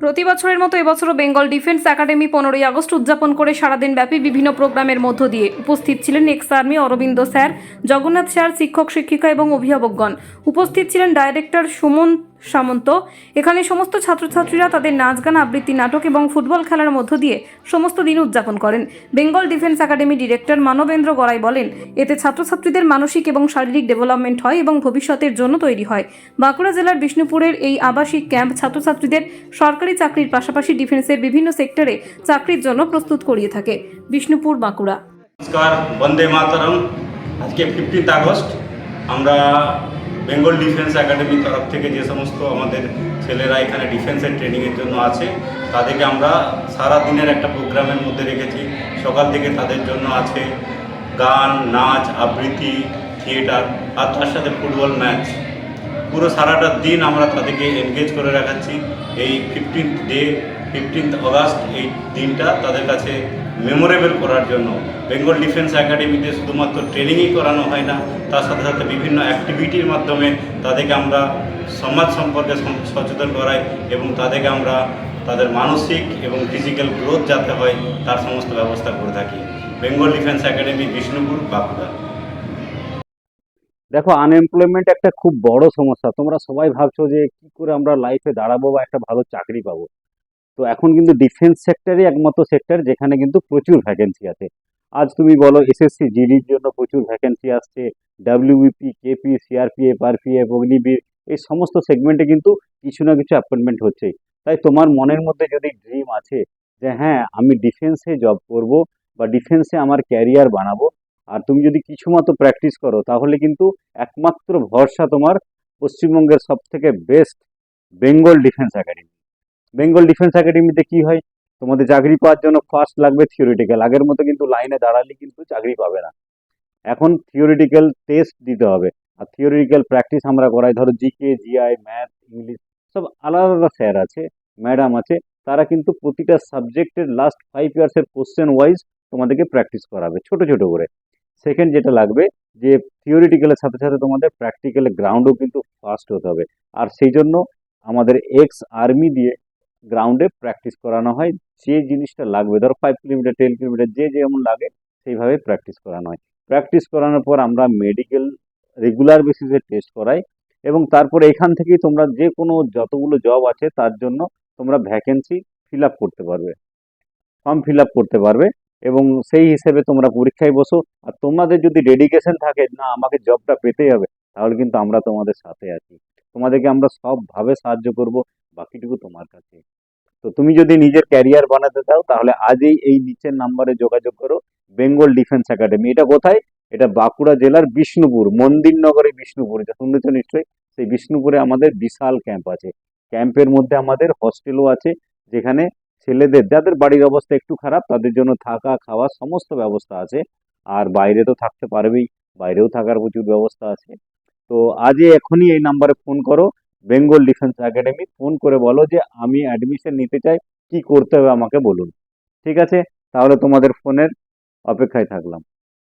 প্রতি বছরের মতো এবছরও বেঙ্গল ডিফেন্স একাডেমি পনেরোই আগস্ট উদযাপন করে সারাদিন ব্যাপী বিভিন্ন প্রোগ্রামের মধ্য দিয়ে উপস্থিত ছিলেন ex army Arabinda sir, Jagannath sir, শিক্ষক, শিক্ষিকা এবং অভিভাবকগণ। উপস্থিত ছিলেন ডাইরেক্টর সুমন সামন্ত। এখানে সমস্ত ছাত্রছাত্রীরা তাদের নাচ গান আবৃত্তি, নাটক এবং ফুটবল খেলার মধ্য দিয়ে সমস্ত দিন উদযাপন করেন। Bengal Defence Academy director Manabendra Garai বলেন, এতে ছাত্রছাত্রীদের মানসিক এবং শারীরিক ডেভেলপমেন্ট হয় এবং ভবিষ্যতের জন্য তৈরি হয়। বাঁকুড়া জেলার বিষ্ণুপুরের এই আবাসিক ক্যাম্প ছাত্রছাত্রীদের সরকারি চাকরির পাশাপাশি ডিফেন্সের বিভিন্ন সেক্টরে চাকরির জন্য প্রস্তুত করিয়ে থাকে। বিষ্ণুপুর, বাঁকুড়া। নমস্কার, বন্দে মাতরম। আজকে ফিফটিন্থ আগস্ট। আমরা বেঙ্গল ডিফেন্স একাডেমির তরফ থেকে যে সমস্ত আমাদের ছেলেরা এখানে ডিফেন্সের ট্রেনিংয়ের জন্য আছে, তাদেরকে আমরা সারা দিনের একটা প্রোগ্রামের মধ্যে রেখেছি। সকাল থেকে তাদের জন্য আছে গান, নাচ, আবৃত্তি, থিয়েটার, আর তার সাথে ফুটবল ম্যাচ। পুরো সারাটা দিন আমরা তাদেরকে এনগেজ করে রাখাচ্ছি। এই ফিফটিন্থ ডে ফিফটিন্থ অগাস্ট এই দিনটা তাদের কাছে মেমোরেবল করার জন্য। বেঙ্গল ডিফেন্স একাডেমিতে শুধুমাত্র ট্রেনিংই করানো হয় না, তার সাথে সাথে বিভিন্ন অ্যাক্টিভিটির মাধ্যমে তাদেরকে আমরা সমাজ সম্পর্কে সচেতন করাই এবং তাদেরকে আমরা তাদের মানসিক এবং ফিজিক্যাল গ্রোথ যাতে হয়, তার সমস্ত ব্যবস্থা করে থাকি। Bengal Defence Academy Bishnupur Bankura দেখো আনএমপ্লয়মেন্ট একটা খুব বড় সমস্যা। তোমরা সবাই ভাবছ যে কি করে আমরা লাইফে দাঁড়াবো বা একটা ভালো চাকরি পাবো। তো এখন কিন্তু ডিফেন্স সেক্টরই একমাত্র সেক্টর যেখানে কিন্তু প্রচুর ভ্যাকেন্সি আছে। আজ তুমি বলো এসএসসি জিডির জন্য প্রচুর ভ্যাকেন্সি আসছে WBP KP CRPF RPF Agniveer, এই সমস্ত সেগমেন্টে কিন্তু কিছু না কিছু অ্যাপয়েন্টমেন্ট হচ্ছেই। তাই তোমার মনের মধ্যে যদি ড্রিম আছে যে হ্যাঁ আমি ডিফেন্সে জব করব বা ডিফেন্সে আমার ক্যারিয়ার বানাবো, আর তুমি যদি কিছু মতো প্র্যাকটিস করো, তাহলে কিন্তু একমাত্র ভরসা তোমার পশ্চিমবঙ্গের সব থেকে best Bengal Defence Academy Bengal Defence একাডেমিতে কি হয়? তোমাদের চাকরি পাওয়ার জন্য ফার্স্ট লাগবে থিওরিটিক্যাল আগের মতো কিন্তু লাইনে দাঁড়ালে কিন্তু চাকরি পাবে না। এখন থিওরিটিক্যাল টেস্ট দিতে হবে। আর থিওরিটিক্যাল প্র্যাকটিস আমরা করাই। ধরো জিকে জিআই ম্যাথ ইংলিশ সব আলাদা আলাদা স্যার আছে ম্যাডাম আছে। তারা কিন্তু প্রতিটা সাবজেক্টের লাস্ট ফাইভ ইয়ার্সের কোশ্চেন ওয়াইজ তোমাদেরকে প্র্যাকটিস করাবে, ছোট ছোট করে। সেকেন্ড যেটা লাগবে, যে থিওরিটিক্যালের সাথে সাথে তোমাদের প্র্যাকটিক্যালের গ্রাউন্ডও কিন্তু ফাস্ট হতে হবে। আর সেই জন্য আমাদের এক্স আর্মি দিয়ে গ্রাউন্ডে প্র্যাকটিস করানো হয়। যে জিনিসটা লাগবে, ধরো ফাইভ কিলোমিটার টেন কিলোমিটার যে যেমন লাগে, সেইভাবে প্র্যাকটিস করানো হয়। প্র্যাকটিস করানোর পর আমরা মেডিকেল রেগুলার বেসিসে টেস্ট করাই এবং তারপরে এখান থেকেই তোমরা যে কোনো যতগুলো জব আছে, তার জন্য তোমরা ভ্যাকেন্সি ফিল আপ করতে পারবে। ফর্ম ফিল আপ করতে পারবে এবং সেই হিসেবে তোমরা পরীক্ষায় বসো। আর তোমাদের যদি ডেডিকেশন থাকে না, আমাকে জবটা পেতেই হবে, তাহলে কিন্তু আমরা তোমাদের সাথে আছি। তোমাদেরকে আমরা সবভাবে সাহায্য করব। বাকিটুকু তোমার কাছে। তো তুমি যদি নিজের ক্যারিয়ার বানাতে চাও, তাহলে আজই এই নিচের নাম্বারে যোগাযোগ করো বেঙ্গল ডিফেন্স একাডেমি এটা কোথায়? এটা বাঁকুড়া জেলার বিষ্ণুপুর, মন্দিরনগরে বিষ্ণুপুর। এটা শুনেছ নিশ্চয়ই? সেই বিষ্ণুপুরে আমাদের বিশাল ক্যাম্প আছে। ক্যাম্পের মধ্যে আমাদের হস্টেলও আছে, যেখানে ছেলেদের, যাদের বাড়ির অবস্থা একটু খারাপ, তাদের জন্য থাকা খাওয়া সমস্ত ব্যবস্থা আছে। আর বাইরে তো থাকতে পারবেই, বাইরেও থাকার প্রচুর ব্যবস্থা আছে। তো আজই এখনই এই নাম্বারে ফোন করো। বেঙ্গল ডিফেন্স একাডেমি ফোন করে বলো যে আমি অ্যাডমিশন নিতে চাই, কি করতে হবে আমাকে বলুন। ঠিক আছে? তাহলে তোমাদের ফোনের অপেক্ষায় থাকলাম।